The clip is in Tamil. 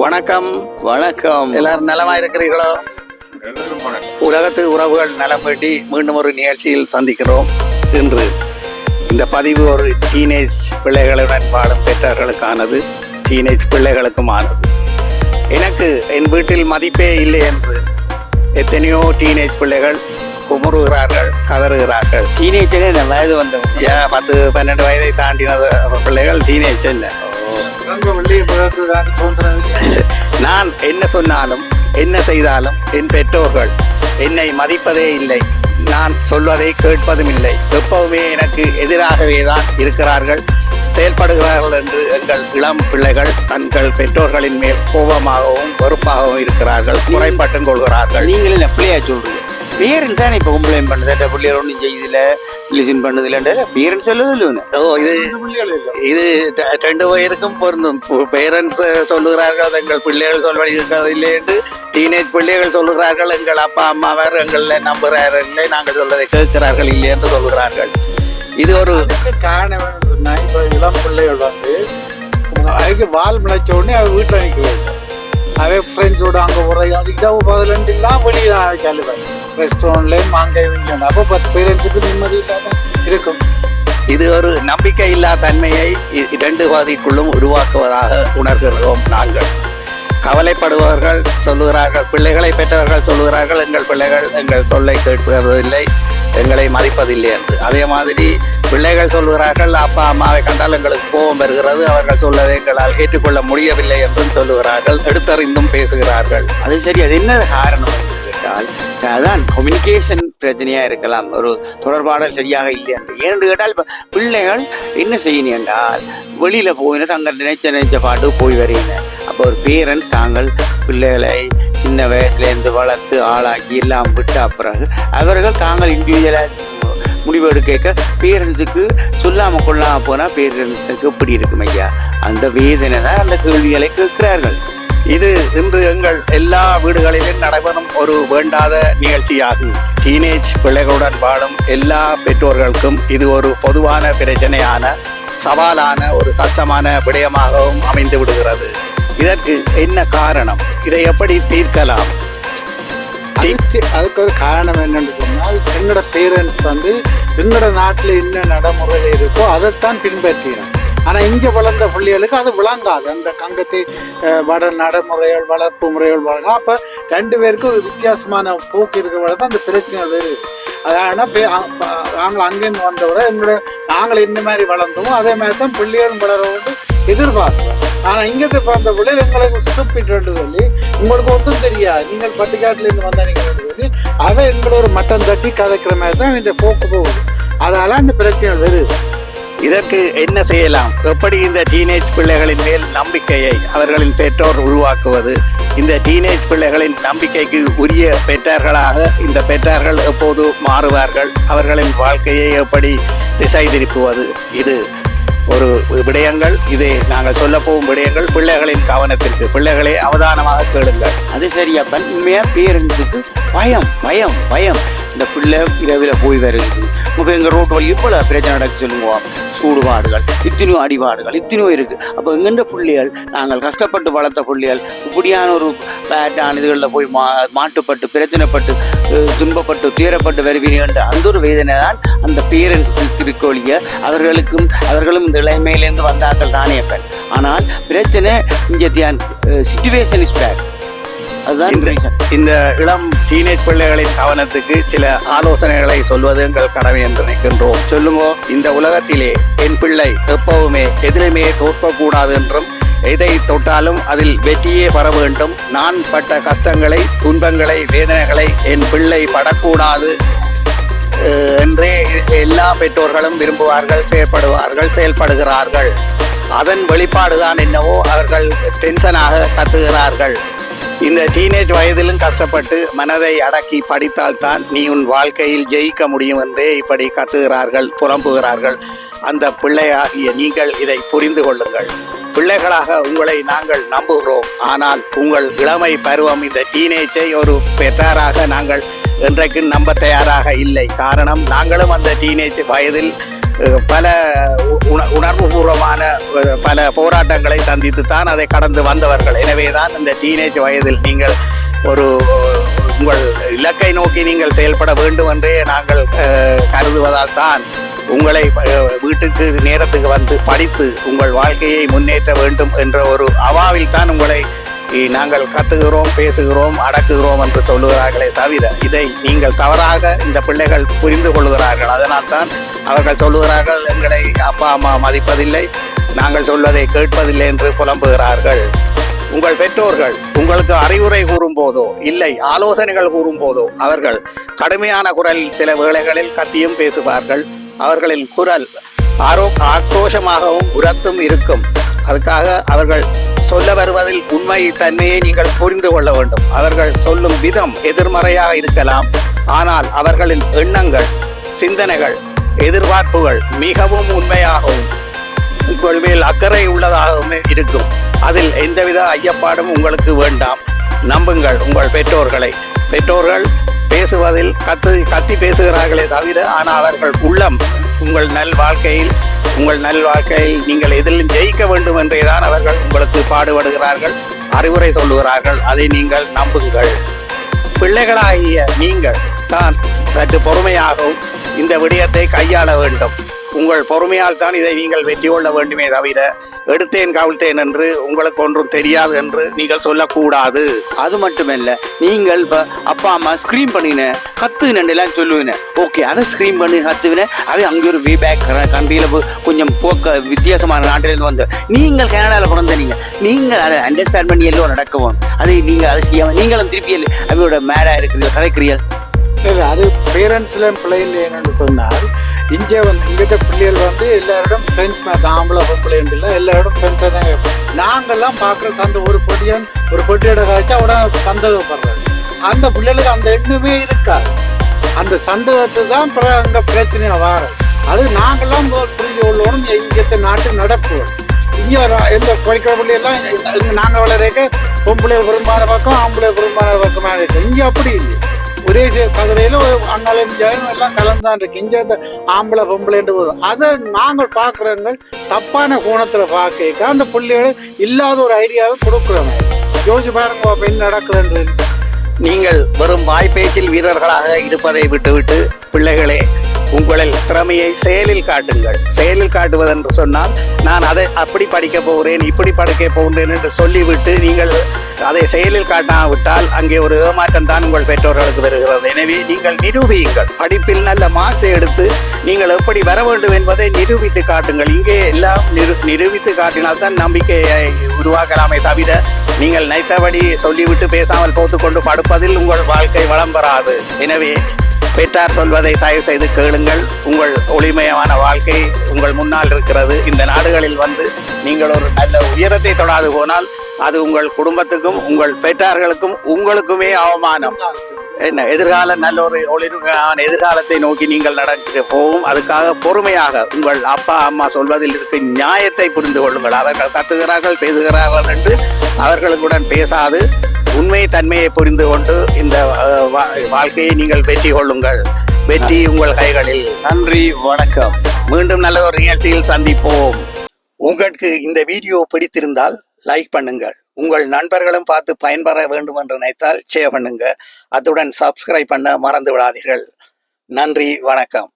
வணக்கம். வணக்கம். எல்லாரும் நலமா இருக்கிறீர்களோ? உலகத்து உறவுகள் நலம் வேண்டி மீண்டும் ஒரு நிகழ்ச்சியில் சந்திக்கிறோம். இன்று இந்த பதிவு ஒரு டீனேஜ் பிள்ளைகளுடன் வாழும் பெற்றோர்களுக்கானது டீனேஜ் பிள்ளைகளுக்குமானது. எனக்கு என் வீட்டில் மதிப்பே இல்லை என்று எத்தனையோ டீனேஜ் பிள்ளைகள் குமுறுகிறார்கள் கதறுகிறார்கள். இந்த வயது வந்தவங்க. ஏன் பத்து பன்னெண்டு வயதை தாண்டின பிள்ளைகள் டீனேஜ் இல்லை நான் என்ன சொன்னாலும் என்ன செய்தாலும் என் பெற்றோர்கள் என்னை மதிப்பதே இல்லை. நான் சொல்வதை கேட்பதும் இல்லை. எப்பவுமே எனக்கு எதிராகவே தான் இருக்கிறார்கள். செயல்படுகிறார்கள் என்று எங்கள் இளம் பிள்ளைகள் தங்கள் பெற்றோர்களின் மேல் கோபமாகவும் வெறுப்பாகவும் இருக்கிறார்கள். குறைப்பட்டும் கொள்கிறார்கள். நீங்களே பிள்ளையா சொல்றீங்க. பேரண்ட்ஸ் தான் இப்போ கம்ப்ளைண்ட் பண்ணுது? பிள்ளைகள் ஒன்றும் செய்யுதில்ல லிசன் பண்ணுதில்ல பேரண்ட்ஸ் சொல்லுது இல்லைன்னு. ஓ இது இது ரெண்டு பேருக்கும் பொருந்தும். பேரண்ட்ஸ் சொல்லுகிறார்கள் எங்கள் பிள்ளைகள் சொல்வதில்லை என்று டீனேஜ் பிள்ளைகள் சொல்லுகிறார்கள் எங்கள் அப்பா அம்மாவர் எங்களை நம்புகிறார்கள் இல்லை நாங்கள் சொல்வதை கேட்கிறார்கள் இல்லை என்று சொல்லுகிறார்கள். இது ஒரு காரணம் இப்ப இளம் பிள்ளைகள் வந்து அதுக்கு வால் முளைச்ச உடனே அவ வீட்டில் நிற்க வேண்டும் அவன் ஃப்ரெண்ட்ஸோட அங்கே உரை அதுக்கிட்ட பதினெண்டு இல்லாம வெளியே கழுவேன் ரெஸ்டாரண்ட்லேயும் அங்கே இங்கே அப்போ பத்து பேரண்ட்ஸுக்கு நிம்மதி இருக்கும். இது ஒரு நம்பிக்கை இல்லா தன்மையை இரண்டு பாதிக்குள்ளும் உருவாக்குவதாக உணர்கிறோம் நாங்கள். கவலைப்படுபவர்கள் சொல்லுகிறார்கள் பிள்ளைகளை பெற்றவர்கள் சொல்லுகிறார்கள் எங்கள் பிள்ளைகள் எங்கள் சொல்லை கேட்பதில்லை எங்களை மதிப்பதில்லை என்று. அதே மாதிரி பிள்ளைகள் சொல்லுகிறார்கள் அப்பா அம்மாவை கண்டால் எங்களுக்கு கோபம் வருகிறது அவர்கள் சொல்வதை எங்களால் ஏற்றுக்கொள்ள முடியவில்லை என்றும் சொல்லுகிறார்கள் எடுத்தறிந்தும் பேசுகிறார்கள். அது சரி அது என்ன காரணம் என்று கேட்டால் அதான் கம்யூனிகேஷன் பிரச்சனையா இருக்கலாம். ஒரு தொடர்பாடல் சரியாக இல்லை என்று. ஏன்னு கேட்டால் இப்போ பிள்ளைகள் என்ன செய்யணும் என்றால் வெளியில போயினா தங்கள் நினைச்ச நினைச்ச பாட்டு போய் வரையின அப்போ ஒரு பேரண்ட்ஸ் தாங்கள் பிள்ளைகளை சின்ன வயசுலேருந்து வளர்த்து ஆளாக்கி எல்லாம் விட்ட பிறகு அவர்கள் தாங்கள் இண்டிவிஜுவலாக முடிவு எடுக்க பேரண்ட்ஸுக்கு சொல்லாமல் கொள்ளாமல் போனால் பேரண்ட்ஸுக்கு எப்படி இருக்கும் ஐயா? அந்த வேதனை தான் அந்த கேள்விகளை கேட்கிறார்கள். இது இன்று எங்கள் எல்லா வீடுகளிலும் நடைபெறும் ஒரு வேண்டாத நிகழ்ச்சியாகும். டீனேஜ் பிள்ளைகளுடன் வாழும் எல்லா பெற்றோர்களுக்கும் இது ஒரு பொதுவான பிரச்சனையான சவாலான ஒரு கஷ்டமான விடயமாகவும் அமைந்து விடுகிறது. இதற்கு என்ன காரணம்? இதை எப்படி தீர்க்கலாம்? அதுக்கு அதுக்கு ஒரு காரணம் என்னன்னு சொன்னால் என்னோட பேரண்ட்ஸ் வந்து என்னோட நாட்டில் என்ன நடைமுறை இருக்கோ அதைத்தான் பின்பற்றினோம் ஆனால் இங்கே வளர்ந்த பிள்ளைகளுக்கு அது விளங்காது. அந்த கங்கத்தை வட நடைமுறைகள் வளர்ப்பு முறைகள் வழங்க அப்போ ரெண்டு பேருக்கும் வித்தியாசமான போக்கு இருக்கிறவரை தான் அந்த பிரச்சனை வருது அதனால் பே நாங்கள் அங்கேருந்து வந்தவரை எங்களோட நாங்கள் இந்த மாதிரி வளர்ந்தோமோ. அதே மாதிரி தான் பிள்ளைகளும் வளரவோடு வந்து எதிர்பார்க்கிறோம் ஆனால் இங்கே பிறந்த பிள்ளைகள் எங்களுக்கு சுத்தப்பிட்டு சொல்லி உங்களுக்கு ஒன்றும் தெரியாது. நீங்கள் பட்டுக்காட்டிலேருந்து வந்தா நீங்கள் சொல்லி அதை எங்களை ஒரு மட்டம் தட்டி கதைக்கிற மாதிரி தான் இந்த போக்கு போகுது. அதால அந்த பிரச்சனை வருது. இதற்கு என்ன செய்யலாம்? எப்படி இந்த டீனேஜ் பிள்ளைகளின் மேல் நம்பிக்கையை அவர்களின் பெற்றோர் உருவாக்குவது? இந்த டீனேஜ் பிள்ளைகளின் நம்பிக்கைக்கு உரிய பெற்றார்களாக இந்த பெற்றார்கள் எப்போது மாறுவார்கள்? அவர்களின் வாழ்க்கையை எப்படி திசை திருப்புவது? இது ஒரு விடயங்கள். இதை நாங்கள் சொல்ல போகும் விடயங்கள். பிள்ளைகளின் கவனத்திற்கு பிள்ளைகளை அவதானமாக கேளுங்கள். அது சரியப்பன் உண்மையா பேருந்துக்கு? பயம் பயம் பயம். இந்த பிள்ளை இரவில் போய் வருது. இப்போ எங்கள் ரோட்டு வழி இவ்வளோ பிரச்சனை நடக்க சொல்லுவோம் சூடுபாடுகள் இத்தனையோ அடிபாடுகள் இத்தனையோ இருக்கு. அப்போ எங்கென்ற புள்ளிகள்? நாங்கள் கஷ்டப்பட்டு வளர்த்த புள்ளிகள் இப்படியான ஒரு பேட்டான இதுகளில் போய் மா மாட்டுப்பட்டு பிரச்சனைப்பட்டு துன்பப்பட்டு தீரப்பட்டு வருவீர்கள் அந்த ஒரு வேதனை தான் அந்த பேரண்ட்ஸுக்கு திருக்கோழிய அவர்களுக்கும் அவர்களும் இந்த இளமையிலேருந்து வந்தார்கள் தானே பெண் ஆனால் பிரச்சனை இங்கே தியான் சுச்சுவேஷன் இஸ் பேட் இந்த இளம் டீனேஜ் பிள்ளைகளின் கவனத்துக்கு சில ஆலோசனைகளை சொல்வது எங்கள் கடமை என்று நினைக்கின்றோம். சொல்லுங்க. இந்த உலகத்திலே என் பிள்ளை எப்பவுமே எதிலுமே தோற்கக்கூடாது என்றும் எதை தொட்டாலும் அதில் வெற்றியே பெற வேண்டும். நான் பட்ட கஷ்டங்களை துன்பங்களை வேதனைகளை என் பிள்ளை படக்கூடாது என்றே எல்லா பெற்றோர்களும் விரும்புவார்கள் செயல்படுவார்கள் செயல்படுகிறார்கள். அதன் வெளிப்பாடுதான் என்னவோ அவர்கள் டென்ஷனாக கத்துகிறார்கள். இந்த டீனேஜ் வயதிலும் கஷ்டப்பட்டு மனதை அடக்கி படித்தால்தான் நீ உன் வாழ்க்கையில் ஜெயிக்க முடியும் என்றே இப்படி கத்துகிறார்கள் புலம்புகிறார்கள். அந்த பிள்ளையாகிய நீங்கள் இதை புரிந்து கொள்ளுங்கள். பிள்ளைகளாக உங்களை நாங்கள் நம்புகிறோம். ஆனால் உங்கள் இளமை பருவம் இந்த டீனேஜை ஒரு பெற்றாராக நாங்கள் என்றைக்கும் நம்ப தயாராக இல்லை. காரணம் நாங்களும் அந்த டீனேஜ் வயதில் பல உண- உணர்வுபூர்வமான பல போராட்டங்களை சந்தித்து தான் அதை கடந்து வந்தவர்கள். எனவே தான் இந்த டீனேஜ் வயதில் நீங்கள் ஒரு உங்கள் இலக்கை நோக்கி நீங்கள் செயல்பட வேண்டும் என்றே நாங்கள் கருதுவதால் தான் உங்களை வீட்டுக்கு நேரத்துக்கு வந்து படித்து உங்கள் வாழ்க்கையை முன்னேற்ற வேண்டும் என்ற ஒரு அவாவில் தான் உங்களை நாங்கள் கத்துகிறோம் பேசுகிறோம் அடக்குகிறோம் என்று சொல்லுகிறார்களே தவிர இதை நீங்கள் தவறாக இந்த பிள்ளைகள் புரிந்து கொள்கிறார்கள். அதனால் தான் அவர்கள் சொல்லுகிறார்கள் எங்களை அப்பா அம்மா மதிப்பதில்லை நாங்கள் சொல்வதை கேட்பதில்லை என்று புலம்புகிறார்கள். உங்கள் பெற்றோர்கள் உங்களுக்கு அறிவுரை கூறும் போதோ இல்லை ஆலோசனைகள் கூறும் போதோ அவர்கள் கடுமையான குரலில் சில வேளைகளில் கத்தியும் பேசுவார்கள். அவர்களின் குரல் ஆரோ ஆக்ரோஷமாகவும் உரத்தும் இருக்கும். அதுக்காக அவர்கள் சொல்ல வருவதில் உண்மை தன்மையை நீங்கள் புரிந்து கொள்ள வேண்டும். அவர்கள் சொல்லும் விதம் எதிர்மறையாக இருக்கலாம். ஆனால் அவர்களின் எண்ணங்கள் சிந்தனைகள் எதிர்பார்ப்புகள் மிகவும் உண்மையாகவும் உங்கள் மேல் அக்கறை உள்ளதாகவும் இருக்கும். அதில் எந்தவித ஐயப்பாடும் உங்களுக்கு வேண்டாம். நம்புங்கள் உங்கள் பெற்றோர்களை. பெற்றோர்கள் பேசுவதில் கத்து கத்தி பேசுகிறார்களே தவிர ஆனால் அவர்கள் உள்ளம் உங்கள் நல் வாழ்க்கையில் உங்கள் நல் நீங்கள் எதிலும் ஜெயிக்க வேண்டும் என்றேதான் அவர்கள் உங்களுக்கு பாடுபடுகிறார்கள் அறிவுரை சொல்லுகிறார்கள். அதை நீங்கள் நம்புங்கள். பிள்ளைகளாகிய நீங்கள் தான் சற்று பொறுமையாகவும் இந்த விடயத்தை கையாள வேண்டும். உங்கள் பொறுமையால் தான் இதை நீங்கள் வெற்றி கொள்ள வேண்டுமே தவிர எடுத்தேன் கவிழ்த்தேன் என்று உங்களுக்கு ஒன்றும் தெரியாது என்று நீங்கள் சொல்லக்கூடாது. அது மட்டுமல்ல நீங்கள் இப்போ அப்பா அம்மா ஸ்க்ரீன் பண்ணின கத்துனெல்லாம் சொல்லுவேன். ஓகே அதை ஸ்க்ரீன் பண்ணி கத்துவினேன் அது அங்கே ஒரு வே பேக் கண்ட்ரியில் கொஞ்சம் போக்க வித்தியாசமான நாட்டிலிருந்து வந்து. நீங்கள் கனடாவில் பிறந்த நீங்கள் நீங்கள் அதை அண்டர்ஸ்டாண்ட் பண்ணி எல்லாம் நடக்கவும். அதை நீங்கள் அதை செய்யாமல் நீங்களும் திருப்பி அவையோட மேடாக இருக்கிறீர்கள் கதைக்கிறீர்கள் அது பேரண்ட்ஸ்ல பிள்ளைகள் என்னன்னு சொன்னால் இங்கே வந்து இங்கிட்ட பிள்ளைகள் வந்து எல்லாரோடும் ஃப்ரெண்ட்ஸ் மேத் ஆம்பளை பொம்பளை இல்லை எல்லாரோடும் ஃப்ரெண்ட்ஸாக தான் கேட்போம் நாங்கள்லாம் பார்க்குற சந்த ஒரு பொட்டியன் ஒரு பொட்டியோட காய்ச்சா உடனே சந்தேகப்படுறது அந்த பிள்ளைகளுக்கு அந்த எண்ணமே இருக்காது. அந்த சந்தேகத்தை தான் பிற அங்கே பிரச்சனையாக வாரம் அது நாங்கள்லாம் புரிஞ்சு கொள்ளணும் இங்கே நாட்டு நடப்பு. இங்கே எந்த படிக்கிற பிள்ளையெல்லாம் நாங்கள் வளர்க்க பொம்பளை விரும்பாத பக்கம் ஆம்பளை விரும்பாத பக்கமாக இருக்குது இங்கே அப்படி இல்லை. ஒரே சே- அங்காலையும் ஒரு ஜெயம் எல்லாம் கலந்தான் இருக்கு. இங்கே இந்த ஆம்பளை பொம்பளை வரும் அதை நாங்கள் பார்க்குறவங்க தப்பான கோணத்தில் பார்க்க. அந்த பிள்ளைகள் இல்லாத ஒரு ஐடியாவை கொடுக்குறோம். யோசிச்சு பாருங்க பெண் என்ன நடக்குதுன்றது நீங்கள் வெறும் வாய்ப்பேச்சில் வீரர்களாக இருப்பதை விட்டுவிட்டு பிள்ளைகளே உங்களில் திறமையை செயலில் காட்டுங்கள். செயலில் காட்டுவதென்று சொன்னால் நான் அதை அப்படி படிக்க போகிறேன் இப்படி படிக்க போகிறேன் என்று சொல்லிவிட்டு நீங்கள் அதை செயலில் காட்டாவிட்டால் அங்கே ஒரு ஏமாற்றம் தான் உங்கள் பெற்றோர்களுக்கு வருகிறது. எனவே நீங்கள் நிரூபியுங்கள். படிப்பில் நல்ல மார்க்ஸை எடுத்து நீங்கள் எப்படி வர வேண்டும் என்பதை நிரூபித்து காட்டுங்கள். இங்கே எல்லாம் நிரு நிரூபித்து காட்டினால்தான் நம்பிக்கையை உருவாக்கலாமே தவிர நீங்கள் நினைத்தபடி சொல்லிவிட்டு பேசாமல் போத்துக்கொண்டு படுப்பதில் உங்கள் வாழ்க்கை வளம் பெறாது எனவே பெற்றார் சொல்வதை தயவு செய்து கேளுங்கள். உங்கள் ஒளிமயமான வாழ்க்கை உங்கள் முன்னால் இருக்கிறது. இந்த நாடுகளில் வந்து நீங்கள் ஒரு நல்ல உயரத்தை தொடாது போனால் அது உங்கள் குடும்பத்துக்கும் உங்கள் பெற்றார்களுக்கும் உங்களுக்குமே அவமானம். என்ன எதிர்கால நல்ல ஒரு ஒளிர்வான எதிர்காலத்தை நோக்கி நீங்கள் நடக்க போகும். அதுக்காக பொறுமையாக உங்கள் அப்பா அம்மா சொல்வதில் இருக்கும் நியாயத்தை புரிந்து கொள்ளுங்கள். அவர்கள் கத்துகிறார்கள் பேசுகிறார்கள் என்று அவர்களுக்குடன் பேசாது. உண்மை தன்மையை புரிந்து கொண்டு இந்த வாழ்க்கையை நீங்கள் வெற்றி கொள்ளுங்கள். வெற்றி உங்கள் கைகளில். நன்றி வணக்கம். மீண்டும் நல்ல ஒரு நிகழ்ச்சியில் சந்திப்போம். உங்களுக்கு இந்த வீடியோ பிடித்திருந்தால் லைக் பண்ணுங்கள். உங்கள் நண்பர்களும் பார்த்து பயன்பெற வேண்டும் என்று நினைத்தால் ஷேர் பண்ணுங்க. அத்துடன் சப்ஸ்கிரைப் பண்ண மறந்து விடாதீர்கள். நன்றி வணக்கம்.